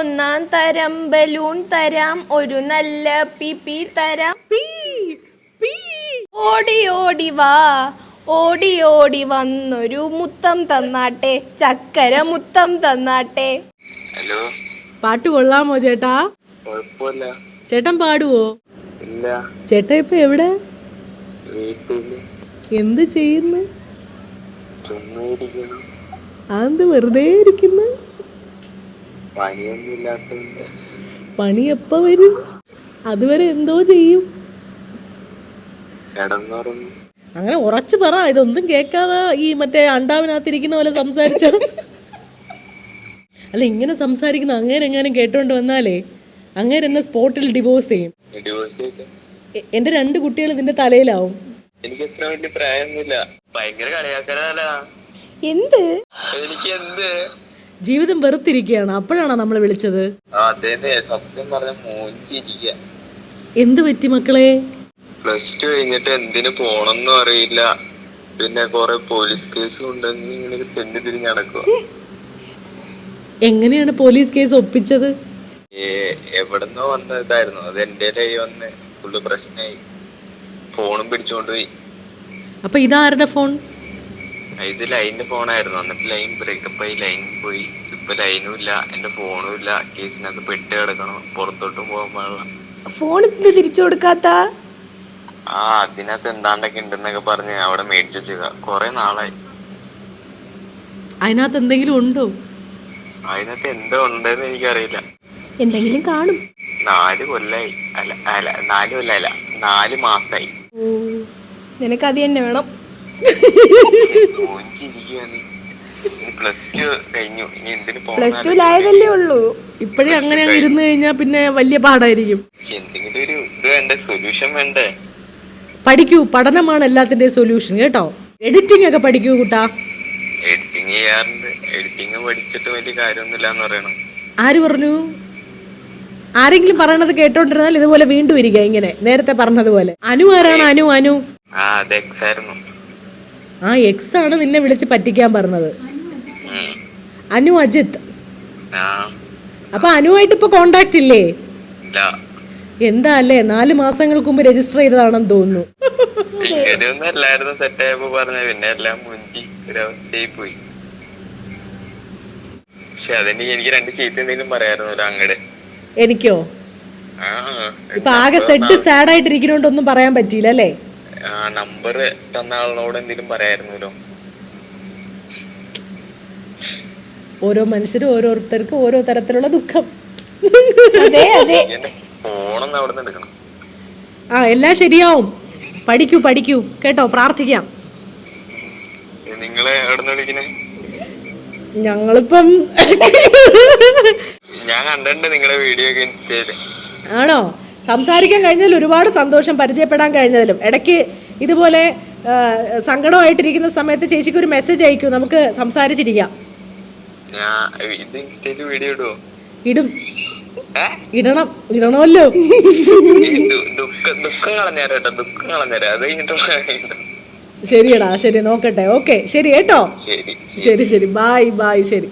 ഒന്നാം തരം ബലൂൺ തരാം ഒരു നല്ല പിപി തരാം. ഓടി ഓടി വാ. ഓടി ഓടി വന്നൊരു മുത്തം തന്നാട്ടെ. ചക്കര മുത്തം തന്നാട്ടെ. ഹലോ? പാട്ട് കൊള്ളാമോ ചേട്ടാ? കുഴപ്പമില്ല. ചേട്ടൻ പാടുവോ? ഇല്ല. ചേട്ടാ ഇപ്പൊ എവിടെ? വീട്ടിൽ. എന്ത് ചെയ്യുന്നു? ചുമ്മാ ഇരിക്കണം അതെന്ത് വെറുതെ ഇരിക്കുന്നു? പണി എപ്പ വരും? അതുവരെ എന്തോ ചെയ്യും. അങ്ങനെ ഉറച്ചു പറ ഇതൊന്നും കേൾക്കാതെ ഈ മറ്റേ അണ്ടാവിനകത്തിരിക്കുന്ന പോലെ സംസാരിച്ച. അല്ല ഇങ്ങനെ സംസാരിക്കുന്ന അങ്ങനെ എങ്ങാനും കേട്ടോണ്ട് വന്നാലേ അങ്ങനെ എന്നെ സ്പോട്ടിൽ ഡിവോഴ്സ് ചെയ്യും. എന്റെ രണ്ട് കുട്ടികൾ ഇതിന്റെ തലയിലാവും. എനിക്ക് എത്ര വലിയ പ്രായമൊന്നുമില്ല. ഭയങ്കര കളിയാക്കലല്ല എന്ത്? എനിക്ക് എന്ത് ജീവിതം വെറുത്തിരിക്കുകയാണ്. അപ്പോഴാണോ നമ്മൾ വിളിച്ചത്? എന്ത് പറ്റി മക്കളെ? പ്ലസ് ടു കഴിഞ്ഞിട്ട് എന്തിനു പോണെന്നും അറിയില്ല. പിന്നെ കൊറേ പോലീസ് കേസും ഉണ്ടെന്ന് ഇങ്ങനെ തെന്നി തിരിഞ്ഞ് നടക്കുക എങ്ങനെയാണ് പോലീസ് കേസ് ഒപ്പിച്ചത്? എവിടെന്നോ വന്ന ഇതായിരുന്നു. അത് എന്റെ കൈ വന്ന് ഫുള്ള് പ്രശ്നമായി. ഫോണും പിടിച്ചുകൊണ്ട് പോയി. അപ്പൊ ഇതാരുടെ ഫോൺ? ഇത് ലൈന് പോണായിരുന്നു. എന്നിട്ട് ലൈൻ ബ്രേക്കപ്പ് ആയി. ലൈൻ പോയി. ഇപ്പൊ ലൈനും ഇല്ല. എന്റെ ഫോണും ഇല്ല. കേസിനകത്ത് പെട്ട് കിടക്കണം. പുറത്തോട്ടും പോകാൻ പാടില്ല. ഫോൺ തിരിച്ചു കൊടുക്കാത്ത? ആ അതിനകത്ത് എന്താണ്ടൊക്കെ ഉണ്ടെന്നൊക്കെ പറഞ്ഞ് അവിടെ മേടിച്ചു വെച്ചേക്ക കൊറേ നാളായി. അതിനകത്ത് എന്തെങ്കിലും ഉണ്ടോ? അതിനകത്ത് എന്തോ ഉണ്ടെന്ന് എനിക്കറിയില്ല. എന്തെങ്കിലും കാണും. നാല് കൊല്ലായി. അല്ല അല്ല നാല് കൊല്ലായില്ല നാല് മാസായി. നിനക്ക് അത് തന്നെ വേണം. പ്ലസ് ടു ആയതല്ലേ ടുലായതല്ലേ ഉള്ളൂ. ഇപ്പോഴേ അങ്ങനെ ഇരുന്നു കഴിഞ്ഞാൽ പിന്നെ വലിയ പാടായിരിക്കും. എന്തെങ്കിലും ഒരു ഇത് വേണ്ടേ? സൊല്യൂഷൻ വേണ്ടേ? പഠിക്കൂ. പഠനമാണ് എല്ലാത്തിന്റെ സൊല്യൂഷൻ കേട്ടോ. എഡിറ്റിംഗ് ഒക്കെ പഠിക്കൂ കൂട്ടാ. എഡിറ്റിംഗ് ചെയ്യാറുണ്ട്. എഡിറ്റിംഗ് പഠിച്ചിട്ട് വലിയ കാര്യമൊന്നുമില്ല എന്ന് പറയണം. ആര് പറഞ്ഞു? ആരെങ്കിലും പറയണത് കേട്ടോണ്ടിരുന്നാൽ ഇതുപോലെ വീണ്ടും ഇരിക്കുക ഇങ്ങനെ. നേരത്തെ പറഞ്ഞതുപോലെ. അനു ആരാണ്? അനു അനു. ആ അതെ ആ എക്സ് ആണ് നിന്നെ വിളിച്ച് പറ്റിക്കാൻ പറഞ്ഞത്. അനു അജിത്. അപ്പൊ അനുവായിട്ട് ഇപ്പൊ കോണ്ടാക്ട് ഇല്ലേ? എന്താ അല്ലേ? നാല് മാസങ്ങൾക്ക് മുമ്പ് രജിസ്റ്റർ ചെയ്തതാണെന്ന് തോന്നുന്നു. അല്ലായിരുന്നു സെറ്റ് ആയപ്പോ പറഞ്ഞ പിന്നെ എല്ലാം മുഞ്ചി ഒരവസ്ഥയായി പോയി. പക്ഷെ അതിന് എനിക്ക് രണ്ട് ചീത്ത എന്തെങ്കിലും പറയായിരുന്നല്ലോ അങ്ങടെ. എനിക്കോ? ഇപ്പൊ ആകെ സെഡ് സാഡ് ആയിട്ടിരിക്കുന്നോണ്ടൊന്നും പറയാൻ പറ്റിയില്ല അല്ലേ? ആ നമ്പർ തന്ന ആളോട് എന്തെങ്കിലും പറയായിരുന്നല്ലോ ഓരോ മനുഷ്യരും ഓരോരുത്തർക്കും ഓരോ തരത്തിലുള്ള ദുഃഖം. ആ എല്ലാം ശരിയാവും. പഠിക്കൂ പഠിക്കൂ. കേട്ടോ പ്രാർത്ഥിക്കാം. നിങ്ങളെ ഞങ്ങളിപ്പം ഞാൻ കണ്ടിട്ടുണ്ട് നിങ്ങളെ വീഡിയോ ഒക്കെ ആണോ? സംസാരിക്കാൻ കഴിഞ്ഞതിൽ ഒരുപാട് സന്തോഷം പരിചയപ്പെടാൻ കഴിഞ്ഞതിലും. ഇടയ്ക്ക് ഇതുപോലെ സങ്കടമായിട്ടിരിക്കുന്ന സമയത്ത് ചേച്ചിക്ക് ഒരു മെസ്സേജ് അയക്കൂ. നമുക്ക് സംസാരിച്ചിരിക്കാം. ഇടും. ഇടണം. ഇടണമല്ലോ. ശരിയടാ ശരി നോക്കട്ടെ. ഓക്കെ ശരി കേട്ടോ? ശരി ശരി. ബായ് ബായ് ശരി.